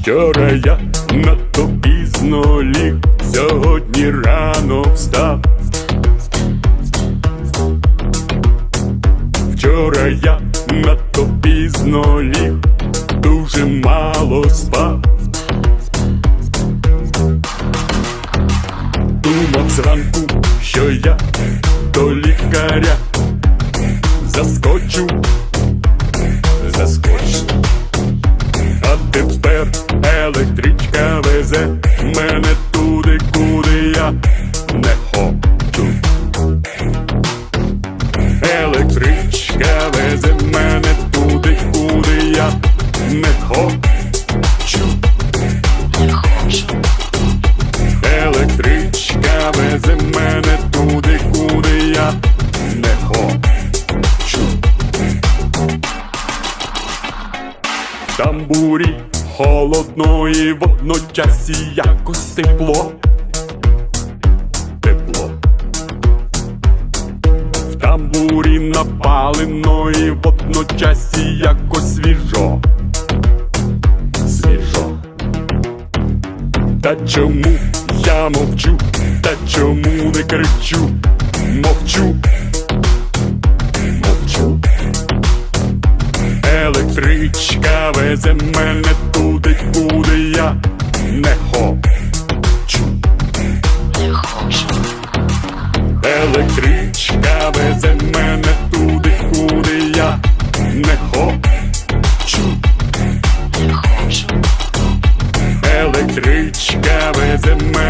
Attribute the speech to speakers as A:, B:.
A: Вчора я надто пізно ліг, сьогодні рано встав. Вчора я надто пізно ліг, дуже мало спав. Думав зранку, що я до лікаря заскочу, електричка везе мене туди, куди я не хочу. Електричка везе мене туди, куди я не хочу. Електричка везе мене туди, куди я не хочу. Тамбурі холодно і водночас і якось тепло. Тепло. В тамбурі напалено і водночас і якось свіжо. Свіжо. Та чому я мовчу? Та чому не кричу? Мовчу. Електричка везе мене Електричка везе мене туди, куди я не хочу.
B: не хочу,
A: Електричка везе мене